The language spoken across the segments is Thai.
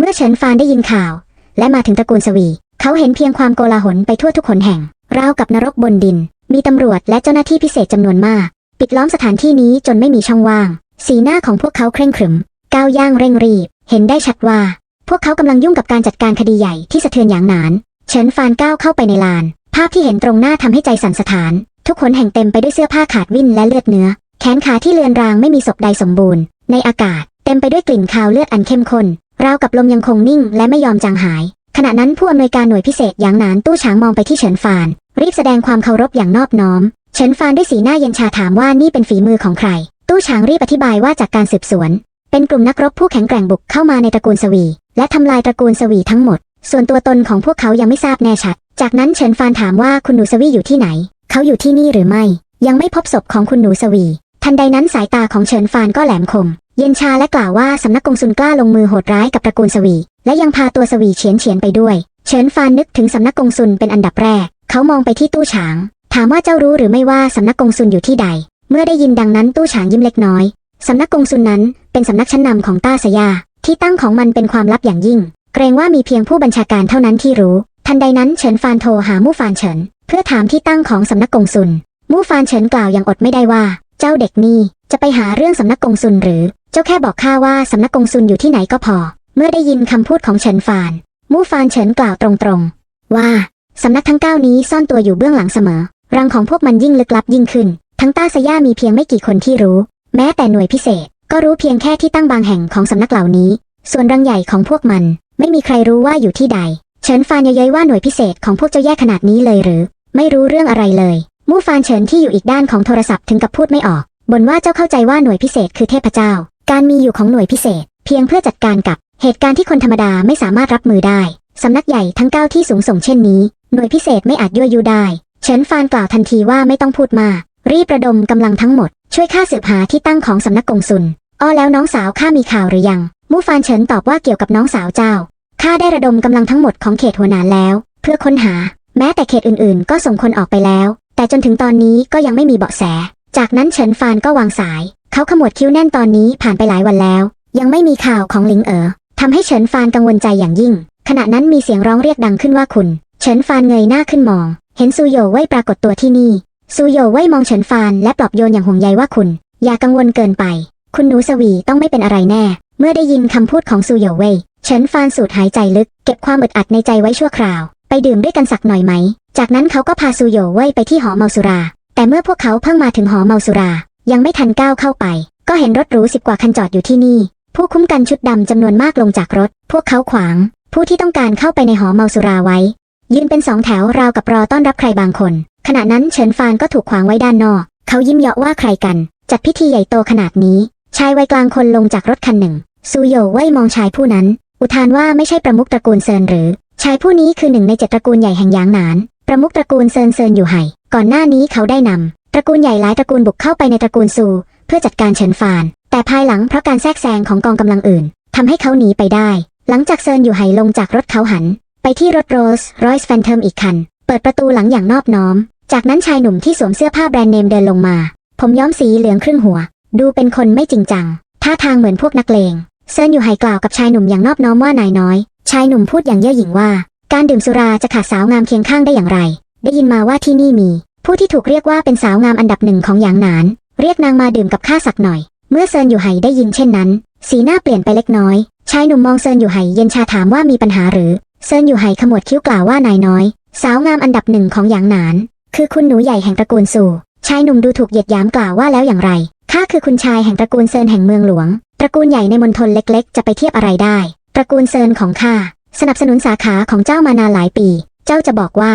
เมื่อเฉินฟานได้ยินข่าว และมาถึงตระกูลสวี เขาเห็นเพียงความโกลาหลไปทั่วทุกขนแห่ง ราวกับนรกบนดิน มีตำรวจและเจ้าหน้าที่พิเศษจำนวนมาก ปิดล้อมสถานที่นี้จนไม่มีช่องว่าง สีหน้าของพวกเขาเคร่งขรึม ก้าวย่างเร่งรีบ เห็นได้ชัดว่า พวกเขากำลังยุ่งกับการจัดการคดีใหญ่ที่สะเทือนอย่างหนาน เฉินฟานก้าวเข้าไปในลาน ภาพที่เห็นตรงหน้าทำให้ใจสั่นสะท้าน ทุกคนแห่งเต็มไปด้วยเสื้อผ้าขาดวิ่นและเลือดเนื้อ แขนขาที่เลือนรางไม่มีศพใดสมบูรณ์ ในอากาศ เต็มไปด้วยกลิ่นคาวเลือดอันเข้มข้น ราวกับลมยังคงนิ่งและไม่ยอมจางหาย ขณะนั้นผู้อำนวยการหน่วยพิเศษอย่างหนานตู้ฉางมองไปที่เฉินฟาน รีบแสดงความเคารพอย่างนอบน้อม เฉินฟานด้วยสีหน้าเย็นชาถามว่านี่เป็นฝีมือของใคร ตู้ฉางรีบอธิบายว่าจากการสืบสวน เป็นกลุ่มนักรบผู้แข็งแกร่งบุกเข้ามาในตระกูลสวี และทำลายตระกูลสวีทั้งหมด ส่วนตัวตนของพวกเขายังไม่ทราบแน่ชัด จากนั้นเฉินฟานถามว่าคุณหนูสวีอยู่ที่ไหน เขาอยู่ที่นี่หรือไม่ ยังไม่พบศพของคุณหนูสวี ทันใดนั้นสายตาของเฉินฟานก็แหลมคม เย็นชาและกล่าวว่าสำนักกงสุนกล้าลงมือโหดร้ายกับตระกูลสวี และยังพาตัวสวีเฉียนเฉียนไปด้วย เฉินฟานนึกถึงสำนักกงสุนเป็นอันดับแรก เขามองไปที่ตู้ฉาง ถามว่าเจ้ารู้หรือไม่ว่าสำนักกงสุนอยู่ที่ใด เมื่อได้ยินดังนั้นตู้ฉางยิ้มเล็กน้อยสำนักกงสุนนั้นเป็นสำนักชั้นนำของต้าสยา ที่ตั้งของมันเป็นความลับอย่างยิ่ง เกรงว่ามีเพียงผู้บัญชาการเท่านั้นที่รู้ ทันใดนั้นเฉินฟานโทรหามู่ฟานเฉิน เพื่อถามที่ตั้งของสำนักกงสุนมู่ฟานเฉินกล่าวอย่างอดไม่ได้ว่า เจ้าเด็กนี่จะไปหาเรื่องสำนักกงสุนหรือ เจ้าแค่บอกข้าว่าสำนักกงสุนอยู่ที่ไหนก็พอ เมื่อได้ยินคำพูดของเฉินฟาน มู่ฟานเฉินกล่าวตรงๆ ว่าสำนักทั้งเก้านี้ซ่อนตัวอยู่เบื้องหลังเสมอ รังของพวกมันยิ่งลึกลับยิ่งขึ้น ทั้งต้าสย่ามีเพียงไม่กี่คนที่รู้ แม้แต่หน่วยพิเศษ ก็รู้เพียงแค่ที่ตั้งบางแห่งของสำนักเหล่านี้ ส่วนรังใหญ่ของพวกมัน ไม่มีใครรู้ว่าอยู่ที่ใด เฉินฟานเย้ยๆว่าหน่วยพิเศษของพวกเจ้าแย่ขนาดนี้เลยหรือ ไม่รู้เรื่องอะไรเลย มู่ฟานเฉินที่อยู่อีกด้านของโทรศัพท์ถึงกับพูดไม่ออกบ่นว่าเจ้าเข้าใจว่าหน่วยพิเศษคือเทพเจ้า การมีอยู่ของหน่วยพิเศษ เพียงเพื่อจัดการกับเหตุการณ์ที่คนธรรมดาไม่สามารถรับมือได้ สำนักใหญ่ทั้งเก้าที่สูงส่งเช่นนี้ หน่วยพิเศษไม่อาจยั่วยุได้ เฉินฟานกล่าวทันทีว่าไม่ต้องพูดมาก รีบระดมกำลังทั้งหมด ช่วยข้าสืบหาที่ตั้งของสำนักกงสุนอ้อแล้วน้องสาวข้ามีข่าวหรือยัง มู่ฟานเฉินตอบว่าเกี่ยวกับน้องสาวเจ้า ข้าได้ระดมกำลังทั้งหมดของเขตหัวหนานแล้ว เพื่อค้นหา แม้แต่เขตอื่นๆ ก็ส่งคนออกไปแล้ว แต่จนถึงตอนนี้ก็ยังไม่มีเบาะแส จากนั้นเฉินฟานก็วางสาย เขาขมวดคิ้วแน่นตอนนี้ผ่านไปหลายวันแล้ว ยังไม่มีข่าวของหลิงเอ๋อทำให้เฉินฟานกังวลใจอย่างยิ่ง ขณะนั้นมีเสียงร้องเรียกดังขึ้นว่าคุณ เฉินฟานเงยหน้าขึ้นมอง เห็นซูโยเว่ยปรากฏตัวที่นี่ซูโยเว่ยมองเฉินฟานและปลอบโยนอย่างห่วงใยว่าคุณ อย่ากังวลเกินไป คุณหนูสวีต้องไม่เป็นอะไรแน่ เมื่อได้ยินคำพูดของซูโยเว่ยเฉินฟานสูดหายใจลึก เก็บความอึดอัดในใจไว้ชั่วคราว ไปดื่มด้วยกันสักหน่อยไหม จากนั้นเขาก็พาซูโยเว่ยไปที่หอเมาสุรา แต่เมื่อพวกเขาเพิ่งมาถึงหอเมาสุรา ยังไม่ทันก้าวเข้าไป ก็เห็นรถหรูสิบกว่าคันจอดอยู่ที่นี่ ผู้คุ้มกันชุดดำจำนวนมากลงจากรถ พวกเขาขวาง ผู้ที่ต้องการเข้าไปในหอเมาสุราไว้ ยืนเป็นสองแถวราวกับรอต้อนรับใครบางคน ขณะนั้นเฉินฟานก็ถูกขวางไว้ด้านนอก เขายิ้มเยาะว่าใครกัน จัดพิธีใหญ่โตขนาดนี้ ชายวัยกลางคนลงจากรถคันหนึ่ง ซูโยว่ยมองชายผู้นั้น อุทานว่าไม่ใช่ประมุขตระกูลเซินหรือ ชายผู้นี้คือหนึ่งในเจ็ดตระกูลใหญ่แห่งยางหนาน ประมุขตระกูลเซินเซินอยู่ไห่ก่อนหน้านี้เขาได้นำ ตระกูลใหญ่หลายตระกูลบุกเข้าไปในตระกูลซูเพื่อจัดการเฉินฟาน แต่ภายหลังเพราะการแทรกแซงของกองกำลังอื่นทำให้เขาหนีไปได้ หลังจากเซินอยู่ไห่ลงจากรถเขาหัน ไปที่รถโรสรอยส์แฟนเทอมอีกคัน เปิดประตูหลังอย่างนอบน้อม จากนั้นชายหนุ่มที่สวมเสื้อผ้าแบรนด์เนมเดินลงมา ผมย้อมสีเหลืองครึ่งหัว ดูเป็นคนไม่จริงจังท่าทางเหมือนพวกนักเลงเซินอยู่ไห่กล่าวกับชายหนุ่มอย่างนอบน้อมว่านายน้อย ชายหนุ่มพูดอย่างเย่อหยิ่งว่า การดื่มสุราจะขาดสาวงามเคียงข้างได้อย่างไร ได้ยินมาว่าที่นี่มี ผู้ที่ถูกเรียกว่าเป็นสาวงามอันดับหนึ่งของหยางหนาน เรียกนางมาดื่มกับข้าสักหน่อย เมื่อเซินอยู่ไห่ได้ยินเช่นนั้น สีหน้าเปลี่ยนไปเล็กน้อย ชายหนุ่มมองเซินอยู่ไห่เย็นชาถามว่ามีปัญหาหรือ เซินอยู่ไห่ขมวดคิ้วกล่าวว่านายน้อย สาวงามอันดับหนึ่งของหยางหนาน คือคุณหนูใหญ่แห่งตระกูลสู่ ชายหนุ่มดูถูกเหยียดหยามกล่าวว่าแล้วอย่างไรข้าคือคุณชายแห่งตระกูลเซินแห่งเมืองหลวง ตระกูลใหญ่ในมณฑลเล็กๆ จะไปเทียบอะไรได้ ตระกูลเซินของข้าสนับสนุนสาขาของเจ้ามานานหลายปี เจ้าจะบอกว่า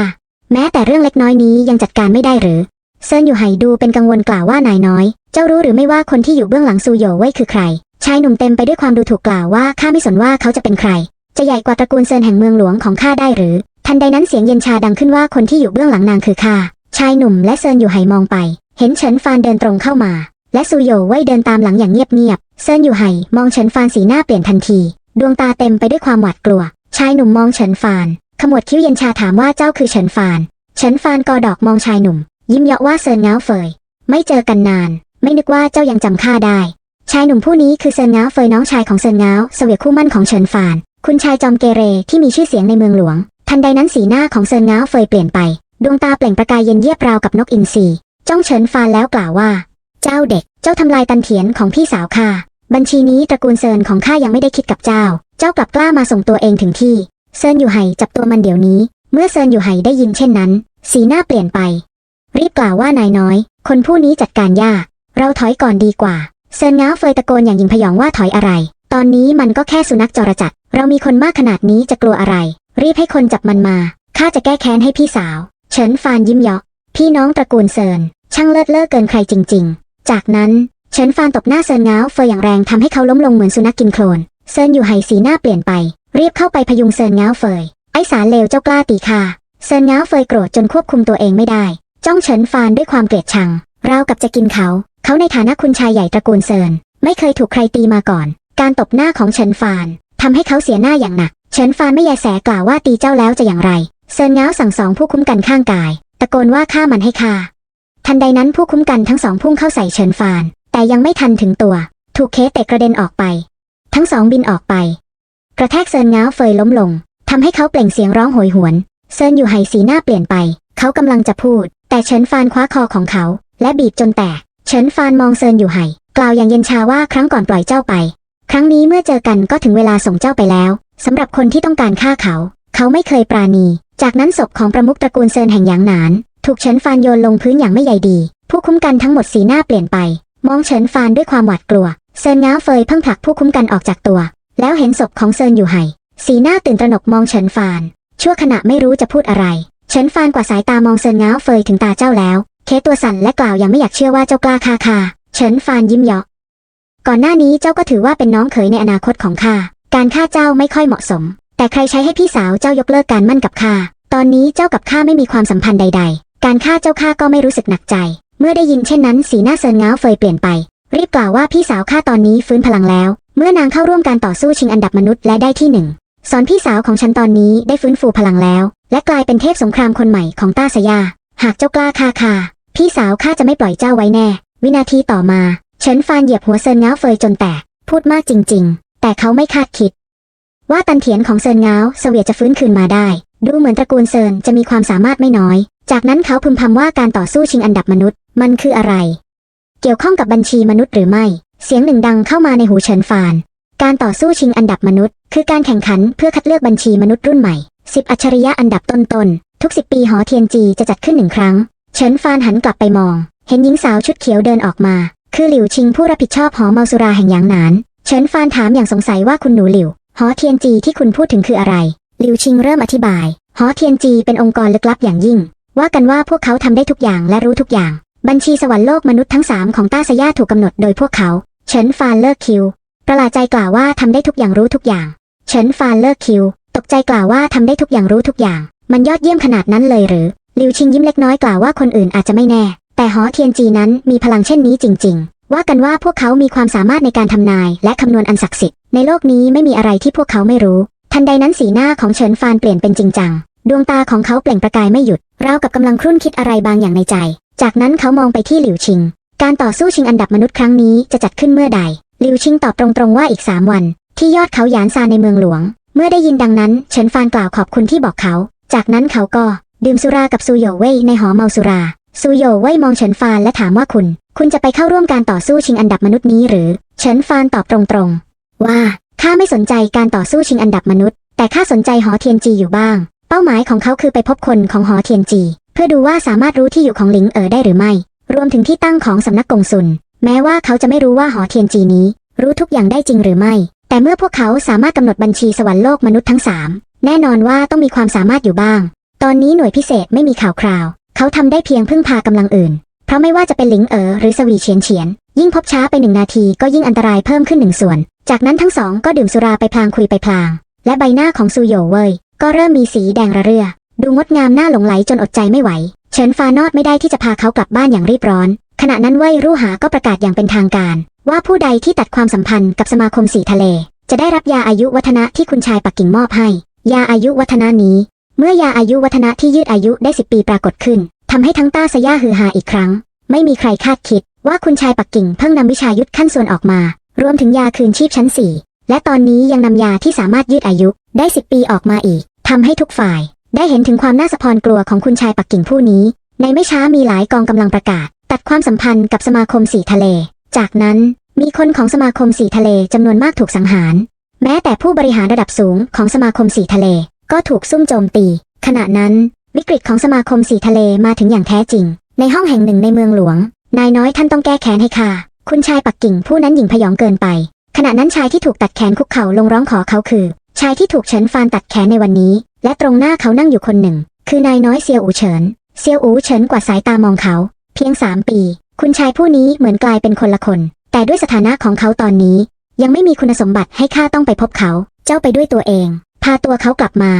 แม้แต่เรื่องเล็กน้อยนี้ยังจัดการไม่ได้หรือ เซินอยู่ไห่ดูเป็นกังวลกล่าวว่านายน้อย เจ้ารู้หรือไม่ว่าคนที่อยู่เบื้องหลังซูโยเว่ยคือใคร ชายหนุ่มเต็มไปด้วยความดูถูกกล่าวว่าข้าไม่สนว่าเขาจะเป็นใคร จะใหญ่กว่าตระกูลเซินแห่งเมืองหลวงของข้าได้หรือ ทันใดนั้นเสียงเย็นชาดังขึ้นว่าคนที่อยู่เบื้องหลังนางคือข้า ชายหนุ่มและเซินอยู่ไห่มองไป เห็นเฉินฟานเดินตรงเข้ามา และซูโยเว่ยเดินตามหลังอย่างเงียบๆ เซินอยู่ไห่มองเฉินฟานสีหน้าเปลี่ยนทันที ดวงตาเต็มไปด้วยความหวาดกลัว ชายหนุ่มมองเฉินฟาน ขมวดคิ้วเย็นชาถามว่าเจ้าคือเฉินฟาน เฉินฟานกอดอกมองชายหนุ่ม ยิ้มเยาะว่าเซินเงาเฟย ไม่เจอกันนาน ไม่นึกว่าเจ้ายังจำข้าได้ ชายหนุ่มผู้นี้คือเซินเงาเฟยน้องชายของเซินเงาเสวียคู่มั่นของเฉินฟาน คุณชายจอมเกเรที่มีชื่อเสียงในเมืองหลวง ทันใดนั้นสีหน้าของเซินเงาเฟยเปลี่ยนไป ดวงตาเปล่งประกายเย็นเยียบราวกับนกอินทรีจ้องเฉินฟานแล้วกล่าวว่า เจ้าเด็ก เจ้าทำลายตันเถียนของพี่สาวข้าบัญชีนี้ตระกูลเซินของข้ายังไม่ได้คิดกับเจ้า เจ้ากลับกล้ามาส่งตัวเองถึงที่ เซินอยู่ไห่จับตัวมันเดี๋ยวนี้ เมื่อเซินอยู่ไห่ได้ยินเช่นนั้น สีหน้าเปลี่ยนไป รีบกล่าวว่านายน้อย คนผู้นี้จัดการยาก เราถอยก่อนดีกว่า เซินง้าเฟยตะโกนอย่างหญิงพยองว่าถอยอะไร ตอนนี้มันก็แค่สุนัขจรจัด เรามีคนมากขนาดนี้จะกลัวอะไร รีบให้คนจับมันมา ข้าจะแก้แค้นให้พี่สาว เฉินฟานยิ้มเยาะพี่น้องตระกูลเซิน ช่างเลิศเล่อเกินใครจริง ๆ จากนั้นเฉินฟานตบหน้าเซินง้าวเฟยอย่างแรงทำให้เขาล้มลงเหมือนสุนัขกินโคลน เซินอยู่ไห่สีหน้าเปลี่ยนไป รีบเข้าไปพยุงเซินง้าเฟย ไอ้สารเลวเจ้ากล้าตีค่ะเซินง้าเฟยโกรธจนควบคุมตัวเองไม่ได้ จ้องเฉินฟานด้วยความเกลียดชัง ราวกับจะกินเขา เขาในฐานะคุณชายใหญ่ตระกูลเซิน ไม่เคยถูกใครตีมาก่อน การตบหน้าของเฉินฟานทำให้เขาเสียหน้าอย่างหนัก เฉินฟานไม่แยแสกล่าวว่าตีเจ้าแล้วจะอย่างไร เซินง้าสั่งสองผู้คุ้มกันข้างกาย ตะโกนว่าฆ่ามันให้ฆ่า ทันใดนั้นผู้คุ้มกันทั้งสองพุ่งเข้าใส่เฉินฟาน แต่ยังไม่ทันถึงตัว ถูกเคสเตะกระเด็นออกไป ทั้งสองบินออกไป กระแทกเซินง้าวเฟยล้มลงทำให้เขาเปล่งเสียงร้องโหยหวน เซินอยู่ไห่สีหน้าเปลี่ยนไป เขากำลังจะพูด แต่เฉินฟานคว้าคอของเขา และบีบจนแตก เฉินฟานมองเซินอยู่ไห่กล่าวอย่างเย็นชาว่าครั้งก่อนปล่อยเจ้าไป ครั้งนี้เมื่อเจอกันก็ถึงเวลาส่งเจ้าไปแล้วสำหรับคนที่ต้องการฆ่าเขา เขาไม่เคยปราณี จากนั้นศพของประมุขตระกูลเซินแห่งหยางหนาน ถูกเฉินฟานโยนลงพื้นอย่างไม่ใยดี ผู้คุ้มกันทั้งหมดสีหน้าเปลี่ยนไป มองเฉินฟานด้วยความหวาดกลัว เซินง้าวเฟยเพิ่งผลักผู้คุ้มกันออกจากตัว แล้วเห็นศพของเซินอยู่ไห่ สีหน้าตื่นตระหนกมองเฉินฟาน ชั่วขณะไม่รู้จะพูดอะไร เฉินฟานกว่าสายตามองเซินเงาเฟยถึงตาเจ้าแล้ว เคตัวสั่นและกล่าวยังไม่อยากเชื่อว่าเจ้ากล้าฆ่าข้าเฉินฟานยิ้มเยาะก่อนหน้านี้เจ้าก็ถือว่าเป็นน้องเขยในอนาคตของข้า การฆ่าเจ้าไม่ค่อยเหมาะสม แต่ใครใช้ให้พี่สาวเจ้ายกเลิกการมั่นกับข้า ตอนนี้เจ้ากับข้าไม่มีความสัมพันธ์ใด ๆ การฆ่าเจ้าข้าก็ไม่รู้สึกหนักใจ เมื่อได้ยินเช่นนั้นสีหน้าเซินเงาเฟยเปลี่ยนไป รีบกล่าวว่าพี่สาวข้าตอนนี้ฟื้นพลังแล้ว เมื่อนางเข้าร่วมการต่อสู้ชิงอันดับมนุษย์และได้ที่หนึ่งสอนพี่สาวของฉันตอนนี้ได้ฟื้นฟูพลังแล้ว และกลายเป็นเทพสงครามคนใหม่ของต้าสยา หากเจ้ากล้าฆ่าข้าพี่สาวข้าจะไม่ปล่อยเจ้าไว้แน่ วินาทีต่อมาเฉินฟานเหยียบหัวเซินเงาเฟยจนแตก พูดมากจริง ๆ แต่เขาไม่คาดคิด ว่าตันเถียนของเซินเงาเสวียจะฟื้นคืนมาได้ ดูเหมือนตระกูลเซินจะมีความสามารถไม่น้อย จากนั้นเขาพึมพำว่าการต่อสู้ชิงอันดับมนุษย์ มันคืออะไร เกี่ยวข้องกับบัญชีมนุษย์หรือไม่ เสียงหนึ่งดังเข้ามาในหูเฉินฟาน การต่อสู้ชิงอันดับมนุษย์ คือการแข่งขันเพื่อคัดเลือกบัญชีมนุษย์รุ่นใหม่สิบอัจฉริยะอันดับต้นๆ ทุกสิบปีหอเทียนจีจะจัดขึ้นหนึ่งครั้ง เฉินฟานหันกลับไปมอง เห็นหญิงสาวชุดเขียวเดินออกมา คือหลิวชิงผู้รับผิดชอบหอเมาสุราแห่งหยางหนาน เฉินฟานถามอย่างสงสัยว่าคุณหนูหลิว หอเทียนจีที่คุณพูดถึงคืออะไร หลิวชิงเริ่มอธิบาย หอเทียนจีเป็นองค์กรลึกลับอย่างยิ่ง ว่ากันว่าพวกเขาทำได้ทุกอย่างและรู้ทุกอย่าง บัญชีสวรรค์โลกมนุษย์ทั้งสามของต้าสยาถูกกำหนดโดยพวกเขา เฉินฟานเลิกคิว ประหลาดใจกล่าวว่าทำได้ทุกอย่างรู้ทุกอย่าง เฉินฟานเลิกคิว ตกใจกล่าวว่าทำได้ทุกอย่างรู้ทุกอย่าง มันยอดเยี่ยมขนาดนั้นเลยหรือลิวชิงยิ้มเล็กน้อยกล่าวว่าคนอื่นอาจจะไม่แน่ แต่หอเทียนจีนั้นมีพลังเช่นนี้จริง ๆ ว่ากันว่าพวกเขามีความสามารถในการทำนาย และคำนวณอันศักดิ์สิทธิ์ในโลกนี้ไม่มีอะไรที่พวกเขาไม่รู้ ทันใดนั้นสีหน้าของเฉินฟานเปลี่ยนเป็นจริงจังดวงตาของเขาเปล่งประกายไม่หยุดราวกับกำลังครุ่นคิดอะไรบางอย่างในใจ จากนั้นเขามองไปที่หลิวชิง การต่อสู้ชิงอันดับมนุษย์ครั้งนี้จะจัดขึ้นเมื่อใด หลิวชิงตอบตรงๆว่าอีกสามวัน ที่ยอดเขาหยานซาในเมืองหลวง เมื่อได้ยินดังนั้น เฉินฟานกล่าวขอบคุณที่บอกเขา จากนั้นเขาก็ดื่มสุรากับซูโยเว่ยในหอเมาสุรา ซูโยเว่ยมองเฉินฟานและถามว่าคุณ คุณจะไปเข้าร่วมการต่อสู้ชิงอันดับมนุษย์นี้หรือ เฉินฟานตอบตรงๆ ว่าข้าไม่สนใจการต่อสู้ชิงอันดับมนุษย์ แต่ข้าสนใจหอเทียนจีอยู่บ้าง เป้าหมายของเขาคือไปพบคนของหอเทียนจี เพื่อดูว่าสามารถรู้ที่อยู่ของหลิงเอ๋อได้หรือไม่ รวมถึงที่ตั้งของสำนักกงสุล แม้ว่าเขาจะไม่รู้ว่าหอเทียนจีนี้ รู้ทุกอย่างได้จริงหรือไม่ แต่เมื่อพวกเขาสามารถกำหนดบัญชีสวรรค์โลกมนุษย์ทั้งสามแน่นอนว่าต้องมีความสามารถอยู่บ้าง ตอนนี้หน่วยพิเศษไม่มีข่าวคราว เขาทำได้เพียงพึ่งพากำลังอื่น เพราะไม่ว่าจะเป็นหลิงเอ๋อหรือสวีเฉียนเฉียน ยิ่งพบช้าไปหนึ่งนาทีก็ยิ่งอันตรายเพิ่มขึ้นหนึ่งส่วน จากนั้นทั้งสองก็ดื่มสุราไปพลางคุยไปพลาง และใบหน้าของซูโยเว่ยก็เริ่มมีสีแดงระเรื่อ ดูงดงามน่าหลงไหลจนอดใจไม่ไหว เฉินฟานอดไม่ได้ที่จะพาเขากลับบ้านอย่างรีบร้อน ขณะนั้นเว่ยรู่หาก็ประกาศอย่างเป็นทางการ ว่าผู้ใดที่ตัดความสัมพันธ์กับสมาคมสีทะเล จะได้รับยาอายุวัฒนะที่คุณชายปักกิ่งมอบให้ ยาอายุวัฒนะนี้ เมื่อยาอายุวัฒนะที่ยืดอายุได้10ปีปรากฏขึ้นทำให้ทั้งต้าสย่าฮือฮาอีกครั้ง ไม่มีใครคาดคิด ว่าคุณชายปักกิ่งเพิ่งนำวิชายุทธขั้นส่วนออกมา รวมถึงยาคืนชีพชั้นสี่และตอนนี้ยังนำยาที่สามารถยืดอายุได้สิบปีออกมาอีกทำให้ทุกฝ่าย ได้เห็นถึงความน่าสะพรกลัวของคุณชายปักกิ่งผู้นี้ ในไม่ช้ามีหลายกองกำลังประกาศ ตัดความสัมพันธ์กับสมาคมสีทะเล จากนั้นมีคนของสมาคมสีทะเลจำนวนมากถูกสังหาร แม้แต่ผู้บริหารระดับสูงของสมาคมสีทะเล ก็ถูกซุ่มโจมตี ขณะนั้น วิกฤตของสมาคมสีทะเลมาถึงอย่างแท้จริง ในห้องแห่งหนึ่งในเมืองหลวง นายน้อยท่านต้องแก้แค้นให้ข้าคุณชายปักกิ่งผู้นั้นหญิงพยองเกินไป ขณะนั้นชายที่ถูกตัดแขนคุกเข่าลงร้องขอเขาคือ ชายที่ถูกเฉินฟานตัดแขนในวันนี้ และตรงหน้าเขานั่งอยู่คนหนึ่ง คือนายน้อยเซียวอูเฉิน เซียวอูเฉินกว่าสายตามองเขา เพียงสามปี คุณชายผู้นี้เหมือนกลายเป็นคนละคน แต่ด้วยสถานะของเขาตอนนี้ ยังไม่มีคุณสมบัติให้ข้าต้องไปพบเขา เจ้าไปด้วยตัวเอง พาตัวเขากลับมา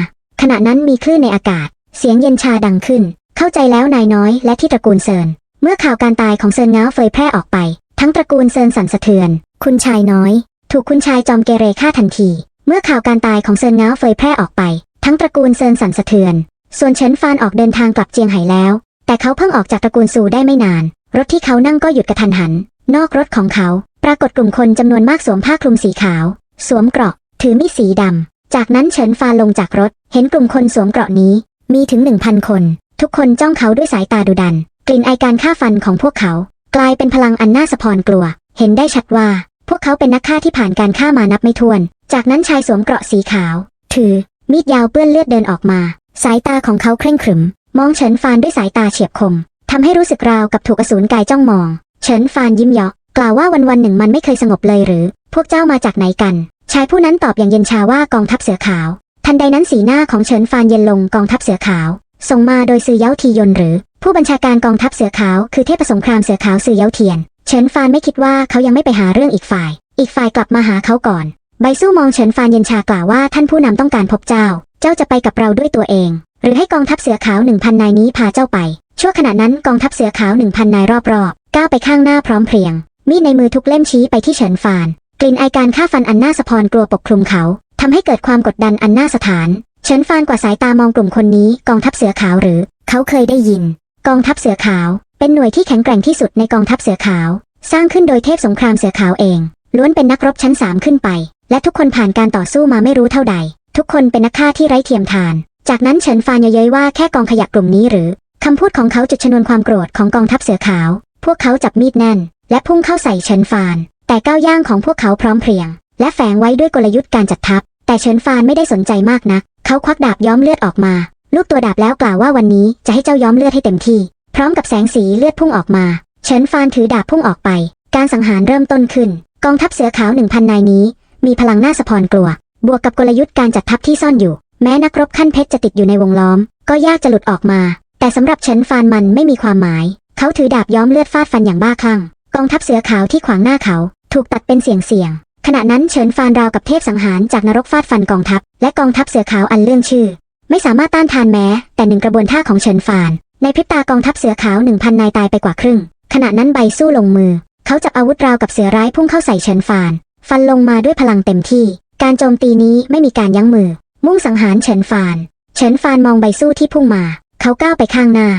ขณะนั้นมีคลื่นในอากาศ เสียงเย็นชาดังขึ้น เข้าใจแล้วนายน้อยและที่ตระกูลเซิน เมื่อข่าวการตายของเซินเงาเฟยแพร่ออกไป ทั้งตระกูลเซินสั่นสะเทือน คุณชายน้อย ถูกคุณชายจอมเกเรฆ่าทันที เมื่อข่าวการตายของเซินเงาเฟยแพร่ออกไป ทั้งตระกูลเซินสั่นสะเทือน ส่วนเฉินฟานออกเดินทางกลับเจียงไห่แล้ว แต่เขาเพิ่งออกจากตระกูลซูได้ไม่นาน รถที่เขานั่งก็หยุดกระทันหัน นอกรถของเขา ปรากฏกลุ่มคนจำนวนมากสวมผ้าคลุมสีขาว สวมเกราะ ถือมีดสีดำ จากนั้นเฉินฟานลงจากรถ เห็นกลุ่มคนสวมเกราะนี้ มีถึงหนึ่งพันคน ทุกคนจ้องเขาด้วยสายตาดุดัน กลิ่นไอการฆ่าฟันของพวกเขา กลายเป็นพลังอันน่าสะพรกลัว เห็นได้ชัดว่า พวกเขาเป็นนักฆ่าที่ผ่านการฆ่ามานับไม่ถ้วน จากนั้นชายสวมเกราะสีขาว ถือ มีดยาวเปื้อนเลือดเดินออกมา สายตาของเขาเคร่งขรึม มองเฉินฟานด้วยสายตาเฉียบคมทำให้รู้สึกราวกับถูกอสูรกายจ้องมอง เฉินฟานยิ้มเยาะกล่าวว่าวันวันหนึ่งมันไม่เคยสงบเลยหรือ พวกเจ้ามาจากไหนกัน ชายผู้นั้นตอบอย่างเย็นชาว่ากองทัพเสือขาว ทันใดนั้นสีหน้าของเฉินฟานเย็นลงกองทัพเสือขาว ส่งมาโดยซือเย้าทียนหรือ ผู้บัญชาการกองทัพเสือขาวคือเทพสงครามเสือขาวซือเย้าเทียน เฉินฟานไม่คิดว่าเขายังไม่ไปหาเรื่องอีกฝ่าย อีกฝ่ายกลับมาหาเขาก่อน ใบสู้มองเฉินฟานเย็นชากล่าวว่าท่านผู้นำต้องการพบเจ้า เจ้าจะไปกับเราด้วยตัวเอง หรือให้กองทัพเสือขาวหนึ่งพันนายนี้พาเจ้าไป ชั่วขณะนั้นกองทัพเสือขาวหนึ่งพันนายรอบๆก้าวไปข้างหน้าพร้อมเพรียง มีดในมือทุกเล่มชี้ไปที่เฉินฟาน กลิ่นไอการฆ่าฟันอันน่าสะพรกลัวปกคลุมเขาทำให้เกิดความกดดันอันน่าสถาน เฉินฟานกว่าสายตามองกลุ่มคนนี้ กองทัพเสือขาวหรือ เขาเคยได้ยิน กองทัพเสือขาว เป็นหน่วยที่แข็งแกร่งที่สุดในกองทัพเสือขาว สร้างขึ้นโดยเทพสงครามเสือขาวเองล้วนเป็นนักรบชั้นสามขึ้นไป และทุกคนผ่านการต่อสู้มาไม่รู้เท่าใด ทุกคนเป็นนักฆ่าที่ไร้เทียมทาน จากนั้นเฉินฟานเย้ยว่าแค่กองขยะกลุ่มนี้หรือคำพูดของเขาจุดชนวนความโกรธของกองทัพเสือขาว พวกเขาจับมีดแน่น และพุ่งเข้าใส่เฉินฟาน แต่ก้าวย่างของพวกเขาพร้อมเพรียง และแฝงไว้ด้วยกลยุทธ์การจัดทัพ แต่เฉินฟานไม่ได้สนใจมากนัก เขาควักดาบย้อมเลือดออกมา ลูกตัวดาบแล้วกล่าวว่าวันนี้จะให้เจ้าย้อมเลือดให้เต็มที่ พร้อมกับแสงสีเลือดพุ่งออกมา เฉินฟานถือดาบพุ่งออกไป การสังหารเริ่มต้นขึ้น กองทัพเสือขาวหนึ่งพันนายนี้ มีพลังหน่าสะพรกลัว บวกกับกลยุทธ์การจัดทัพที่ซ่อนอยู่ แม้นักรบขั้นเพชรจะติดอยู่ในวงล้อม ก็ยากจะหลุดออกมา แต่สำหรับเฉินฟานมันไม่มีความหมาย เขาถือดาบย้อมเลือดฟาดฟันอย่างบ้าคลั่ง กองทัพเสือขาวที่ขวางหน้าเขา ถูกตัดเป็นเสียงเสียงๆขณะนั้นเฉินฟานราวกับเทพสังหารจากนรกฟาดฟันกองทัพ และกองทัพเสือขาวอันเลื่องชื่อ ไม่สามารถต้านทานแม้ แต่หนึ่งกระบวนท่าของเฉินฟาน ในพริบตากองทัพเสือขาวหนึ่งพันนายตายไปกว่าครึ่ง ขณะนั้นใบสู้ลงมือ เขาจับอาวุธราวกับเสือร้ายพุ่งเข้าใส่เฉินฟาน ฟันลงมาด้วยพลังเต็มที่ การโจมตีนี้ไม่มีการยั้งมือ มุ่งสังหารเฉินฟาน เฉินฟานมองใบสู้ที่พุ่งมา เขาก้าวไปข้างหน้า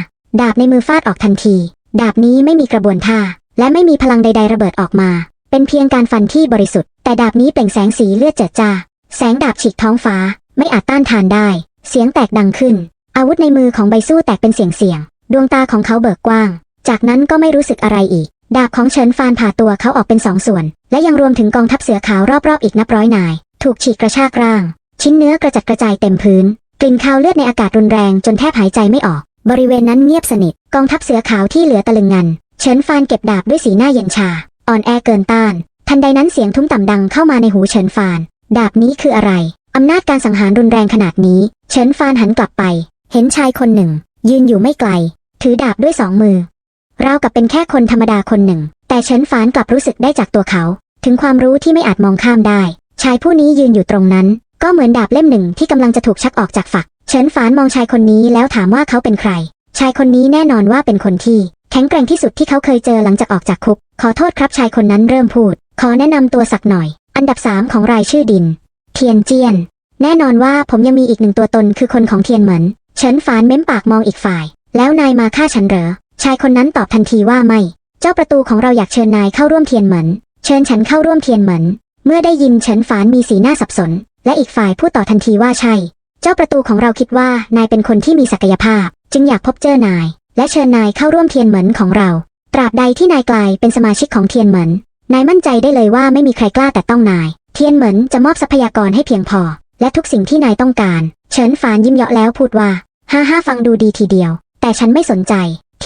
ดาบในมือฟาดออกทันที ดาบนี้ไม่มีกระบวนท่า และไม่มีพลังใด ๆ ระเบิดออกมา เป็นเพียงการฟันที่บริสุทธิ์ แต่ดาบนี้เปล่งแสงสีเลือดเจิดจ้า แสงดาบฉีกท้องฟ้า ไม่อาจต้านทานได้ เสียงแตกดังขึ้น อาวุธในมือของใบสู้แตกเป็นเสียงเสียงๆดวงตาของเขาเบิกกว้าง จากนั้นก็ไม่รู้สึกอะไรอีก ดาบของเฉินฟานผ่าตัวเขาออกเป็นสองส่วน และยังรวมถึงกองทัพเสือขาวรอบๆอีกนับร้อยนาย ถูกฉีกกระชากร่าง ชิ้นเนื้อกระจัดกระจายเต็มพื้น กลิ่นคาวเลือดในอากาศรุนแรงจนแทบหายใจไม่ออก บริเวณนั้นเงียบสนิท กองทัพเสือขาวที่เหลือตะลึงงัน เฉินฟานเก็บดาบด้วยสีหน้าเย็นชา อ่อนแอเกินต้าน ทันใดนั้นเสียงทุ้มต่ำดังเข้ามาในหูเฉินฟาน ดาบนี้คืออะไร อำนาจการสังหารรุนแรงขนาดนี้ เฉินฟานหันกลับไป เห็นชายคนหนึ่ง ยืนอยู่ไม่ไกล ถือดาบด้วยสองมือ ราวกับเป็นแค่คนธรรมดาคนหนึ่ง แต่เฉินฟานกลับรู้สึกได้จากตัวเขา ถึงความรู้ที่ไม่อาจมองข้ามได้ ชายผู้นี้ยืนอยู่ตรงนั้น ก็เหมือนดาบเล่มหนึ่งที่กำลังจะถูกชักออกจากฝัก เฉินฟานมองชายคนนี้แล้วถามว่าเขาเป็นใคร ชายคนนี้แน่นอนว่าเป็นคนที่ แข็งแกร่งที่สุดที่เขาเคยเจอหลังจากออกจากคุก ขอโทษครับชายคนนั้นเริ่มพูด ขอแนะนำตัวสักหน่อย อันดับสามของรายชื่อดิน เทียนเจียน แน่นอนว่าผมยังมีอีกหนึ่งตัวตนคือคนของเทียนเหมินเฉินฟานเม้มปากมองอีกฝ่าย แล้วนายมาฆ่าฉันเหรอ ชายคนนั้นตอบทันทีว่าไม่ เจ้าประตูของเราอยากเชิญนายเข้าร่วมเทียนเหมินเชิญฉันเข้าร่วมเทียนเหมินเมื่อได้ยินเฉินฝานมีสีหน้าสับสน และอีกฝ่ายพูดต่อทันทีว่าใช่ เจ้าประตูของเราคิดว่านายเป็นคนที่มีศักยภาพ จึงอยากพบเจอนาย และเชิญนายเข้าร่วมเทียนเหมือนของเรา ตราบใดที่นายกลายเป็นสมาชิกของเทียนเหมือนนายมั่นใจได้เลยว่าไม่มีใครกล้าแต่ต้องนาย เทียนเหมือนจะมอบทรัพยากรให้เพียงพอ และทุกสิ่งที่นายต้องการ เฉินฝานยิ้มเยาะแล้วพูดว่า ฮ่าฮ่าฟังดูดีทีเดียว แต่ฉันไม่สนใจ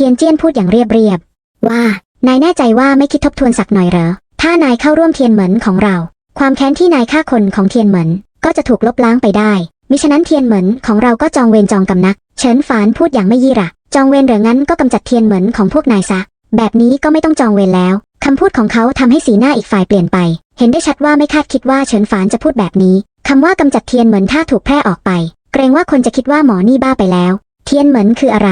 ทียนเจี้ยนพูดอย่างเรียบเรียบ ว่านายแน่ใจว่าไม่คิดทบทวนสักหน่อยเหรอ ถ้านายเข้าร่วมเทียนเหมือนของเรา ความแค้นที่นายฆ่าคนของเทียนเหมือนก็จะถูกลบล้างไปได้ มิฉะนั้นเทียนเหมือนของเราก็จองเวรจองกำนัก เฉินฝานพูดอย่างไม่ยี่ระจองเวรเหรองั้นก็กำจัดเทียนเหมือนของพวกนายซะ แบบนี้ก็ไม่ต้องจองเวรแล้วคำพูดของเขาทำให้สีหน้าอีกฝ่ายเปลี่ยนไป เห็นได้ชัดว่าไม่คาดคิดว่าเฉินฝานจะพูดแบบนี้คำว่ากำจัดเทียนเหมือนถ้าถูกแพร่ออกไป เกรงว่าคนจะคิดว่าหมอนี่บ้าไปแล้ว เทียนเหมือนคืออะไร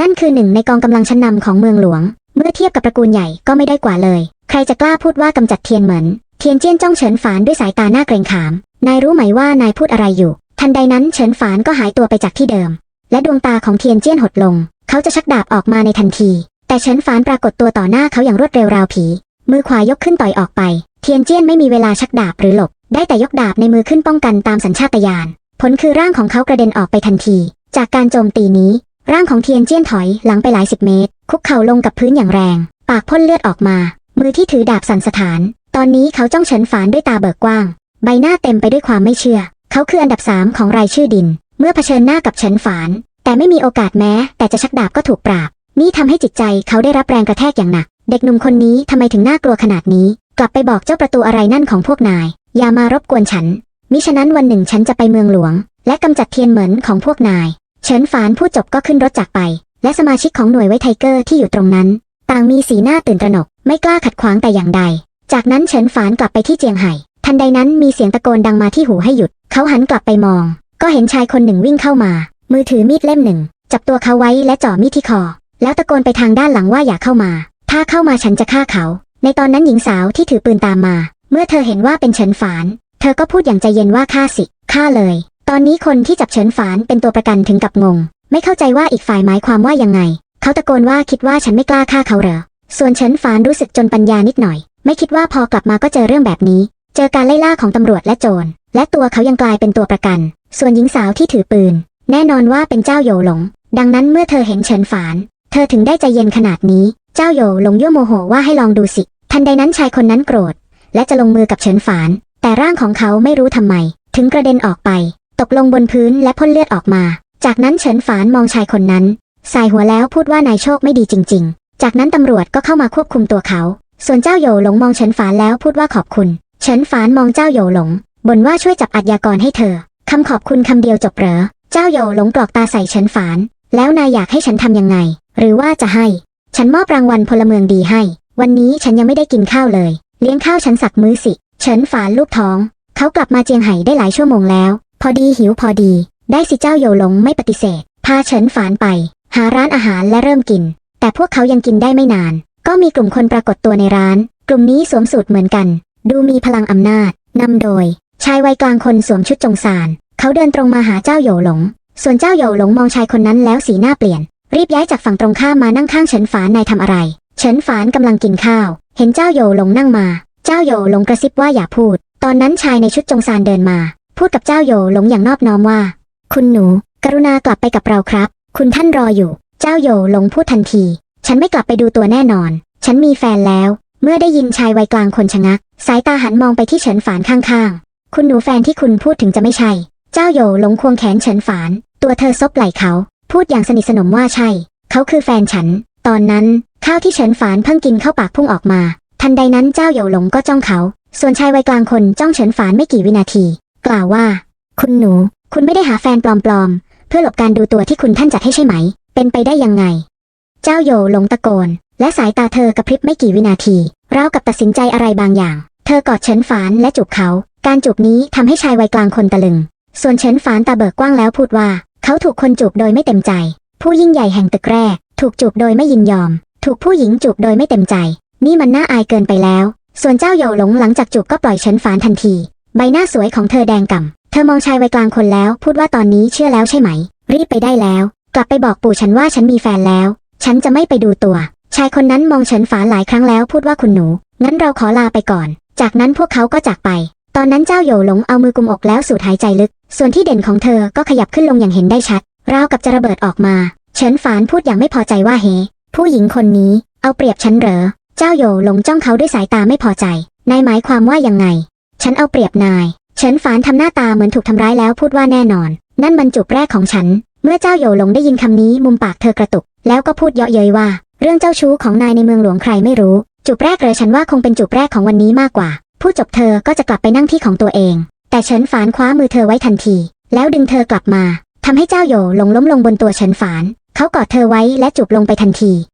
นั่นคือหนึ่งในกองกำลังชั้นนำของเมืองหลวง เมื่อเทียบกับตระกูลใหญ่ก็ไม่ได้กว่าเลย ใครจะกล้าพูดว่ากำจัดเทียนเหมือน เทียนเจี้ยนจ้องเฉินฝานด้วยสายตาหน้าเกรงขาม นายรู้ไหมว่านายพูดอะไรอยู่ ทันใดนั้นเฉินฝานก็หายตัวไปจากที่เดิม และดวงตาของเทียนเจี้ยนหดลง เขาจะชักดาบออกมาในทันที แต่เฉินฝานปรากฏตัวต่อหน้าเขาอย่างรวดเร็วราวผี มือขวายกขึ้นต่อยออกไป เทียนเจี้ยนไม่มีเวลาชักดาบหรือหลบ ได้แต่ยกดาบในมือขึ้นป้องกันตามสัญชาตญาณ ผลคือร่างของเขากระเด็นออกไปทันที จากการโจมตีนี้ ร่างของเทียนเจี้ยนถอยหลังไปหลายสิบเมตร คุกเข่าลงกับพื้นอย่างแรง ปากพ่นเลือดออกมา มือที่ถือดาบสั่นสะท้าน ตอนนี้เขาจ้องเฉินฝานด้วยตาเบิกกว้าง ใบหน้าเต็มไปด้วยความไม่เชื่อ เขาคืออันดับสามของรายชื่อดิน เมื่อเผชิญหน้ากับเฉินฝาน แต่ไม่มีโอกาสแม้ แต่จะชักดาบก็ถูกปราบ นี่ทำให้จิตใจเขาได้รับแรงกระแทกอย่างหนัก เด็กหนุ่มคนนี้ทำไมถึงน่ากลัวขนาดนี้ กลับไปบอกเจ้าประตูอะไรนั่นของพวกนาย อย่ามารบกวนฉัน มิฉะนั้นวันหนึ่งฉันจะไปเมืองหลวง และกำจัดเทียนเหมือนของพวกนาย เฉินฝานพูดจบก็ขึ้นรถจากไป และสมาชิกของหน่วยไวไทเกอร์ที่อยู่ตรงนั้น ต่างมีสีหน้าตื่นตระหนก ไม่กล้าขัดขวางแต่อย่างใด จากนั้นเฉินฝานกลับไปที่เจียงไห่ทันใดนั้นมีเสียงตะโกนดังมาที่หูให้หยุด เขาหันกลับไปมอง ก็เห็นชายคนหนึ่งวิ่งเข้ามา มือถือมีดเล่มหนึ่ง จับตัวเขาไว้และจ่อมีดที่คอ แล้วตะโกนไปทางด้านหลังว่าอย่าเข้ามา ถ้าเข้ามาฉันจะฆ่าเขา ในตอนนั้นหญิงสาวที่ถือปืนตามมา เมื่อเธอเห็นว่าเป็นเฉินฝาน เธอก็พูดอย่างใจเย็นว่าฆ่าสิฆ่าเลย ตอนนี้คนที่จับเฉินฝานเป็นตัวประกันถึงกับงง ไม่เข้าใจว่าอีกฝ่ายหมายความว่ายังไง เขาตะโกนว่าคิดว่าฉันไม่กล้าฆ่าเขาเหรอ ส่วนเฉินฝานรู้สึกจนปัญญานิดหน่อย ไม่คิดว่าพอกลับมาก็เจอเรื่องแบบนี้ เจอการไล่ล่าของตำรวจและโจร และตัวเขายังกลายเป็นตัวประกัน ส่วนหญิงสาวที่ถือปืน แน่นอนว่าเป็นเจ้าโยหลง ดังนั้นเมื่อเธอเห็นเฉินฝาน เธอถึงได้ใจเย็นขนาดนี้ เจ้าโยหลงยั่วโมโหว่าให้ลองดูสิ ทันใดนั้นชายคนนั้นโกรธ และจะลงมือกับเฉินฝาน แต่ร่างของเขาไม่รู้ทำไม ถึงกระเด็นออกไป ตกลงบนพื้นและพ่นเลือดออกมา จากนั้นเฉินฝานมองชายคนนั้น สายหัวแล้วพูดว่านายโชคไม่ดีจริง ๆ จากนั้นตำรวจก็เข้ามาควบคุมตัวเขา ส่วนเจ้าโยหลงมองเฉินฝานแล้วพูดว่าขอบคุณ เฉินฝานมองเจ้าโยหลงบ่นว่าช่วยจับอาชญากรให้เธอคำขอบคุณคำเดียวจบเหรอ เจ้าโยหลงกรอกตาใส่เฉินฝาน แล้วนายอยากให้ฉันทำยังไง หรือว่าจะให้ ฉันมอบรางวัลพลเมืองดีให้ วันนี้ฉันยังไม่ได้กินข้าวเลย เลี้ยงข้าวฉันสักมื้อสิ เฉินฝานลูกท้อง เขากลับมาเจียงไห่ได้หลายชั่วโมงแล้ว พอดีหิวพอดี ได้สิเจ้าโยหลงไม่ปฏิเสธ พาเฉินฝานไป หาร้านอาหารและเริ่มกิน แต่พวกเขายังกินได้ไม่นาน ก็มีกลุ่มคนปรากฏตัวในร้าน กลุ่มนี้สวมสูตรเหมือนกัน ดูมีพลังอำนาจนำโดย ชายวัยกลางคนสวมชุดจงซานเขาเดินตรงมาหาเจ้าโยหลง ส่วนเจ้าโยหลงมองชายคนนั้นแล้วสีหน้าเปลี่ยน รีบย้ายจากฝั่งตรงข้ามมานั่งข้างเฉินฝานนายทำอะไร เฉินฝานกำลังกินข้าว เห็นเจ้าโยหลงนั่งมา เจ้าโยหลงกระซิบว่าอย่าพูด ตอนนั้นชายในชุดจงซานเดินมา พูดกับเจ้าโยหลงอย่างนอบน้อมว่า คุณหนู กรุณากลับไปกับเราครับ คุณท่านรออยู่ เจ้าโยหลงพูดทันที ฉันไม่กลับไปดูตัวแน่นอน ฉันมีแฟนแล้ว เมื่อได้ยินชายวัยกลางคนชะงัก สายตาหันมองไปที่เฉินฝานข้างๆ คุณหนูแฟนที่คุณพูดถึงจะไม่ใช่ เจ้าโยหลงควงแขนเฉินฝาน ตัวเธอซบไหล่เขา พูดอย่างสนิทสนมว่าใช่ เขาคือแฟนฉัน ตอนนั้นข้าวที่เฉินฝานเพิ่งกินเข้าปากพุ่งออกมา ทันใดนั้นเจ้าโยหลงก็จ้องเขา ส่วนชายวัยกลางคนจ้องเฉินฝานไม่กี่วินาที กล่าวว่า คุณหนู คุณไม่ได้หาแฟนปลอมๆ เพื่อหลบการดูตัวที่คุณท่านจัดให้ใช่ไหม เป็นไปได้ยังไง เจ้าโยหลงตะโกน และสายตาเธอกระพริบไม่กี่วินาทีราวกับตัดสินใจอะไรบางอย่าง เธอกอดเฉินฝานและจูบเขา การจูบนี้ทำให้ชายวัยกลางคนตะลึง ส่วนเฉินฝานตาเบิกกว้างแล้วพูดว่า เขาถูกคนจูบโดยไม่เต็มใจ ผู้ยิ่งใหญ่แห่งตึกแรก ถูกจูบโดยไม่ยินยอม ถูกผู้หญิงจูบโดยไม่เต็มใจ นี่มันน่าอายเกินไปแล้ว ส่วนเจ้าโยหลงหลังจากจูบก็ปล่อยเฉินฝานทันที ใบหน้าสวยของเธอแดงก่ำ เธอมองชายวัยกลางคนแล้ว พูดว่าตอนนี้เชื่อแล้วใช่ไหม รีบไปได้แล้ว กลับไปบอกปู่ฉันว่าฉันมีแฟนแล้ว ฉันจะไม่ไปดูตัว ชายคนนั้นมองเฉินฝาหลายครั้งแล้วพูดว่าคุณหนู งั้นเราขอลาไปก่อน จากนั้นพวกเขาก็จากไป ตอนนั้นเจ้าโหยหลงเอามือกุมอกแล้วสูดหายใจลึก ส่วนที่เด่นของเธอก็ขยับขึ้นลงอย่างเห็นได้ชัด ราวกับจะระเบิดออกมา เฉินฝานพูดอย่างไม่พอใจว่าเฮ ผู้หญิงคนนี้ เอาเปรียบฉันเหรอ เจ้าโหยหลงจ้องเขาด้วยสายตาไม่พอใจ นายหมายความว่ายังไง ฉันเอาเปรียบนายเฉินฝานทำหน้าตาเหมือนถูกทำร้ายแล้วพูดว่าแน่นอน นั่นมันจูบแรกของฉัน เมื่อเจ้าโยหลงได้ยินคำนี้มุมปากเธอกระตุก แล้วก็พูดเยาะเย้ยว่า เรื่องเจ้าชู้ของนายในเมืองหลวงใครไม่รู้ จูบแรกเลยฉันว่าคงเป็นจูบแรกของวันนี้มากกว่า พูดจบเธอก็จะกลับไปนั่งที่ของตัวเอง แต่เฉินฝานคว้ามือเธอไว้ทันที แล้วดึงเธอกลับมาทำให้เจ้าโยหลงล้มลงบนตัวเฉินฝาน เขากอดเธอไว้และจูบลงไปทันที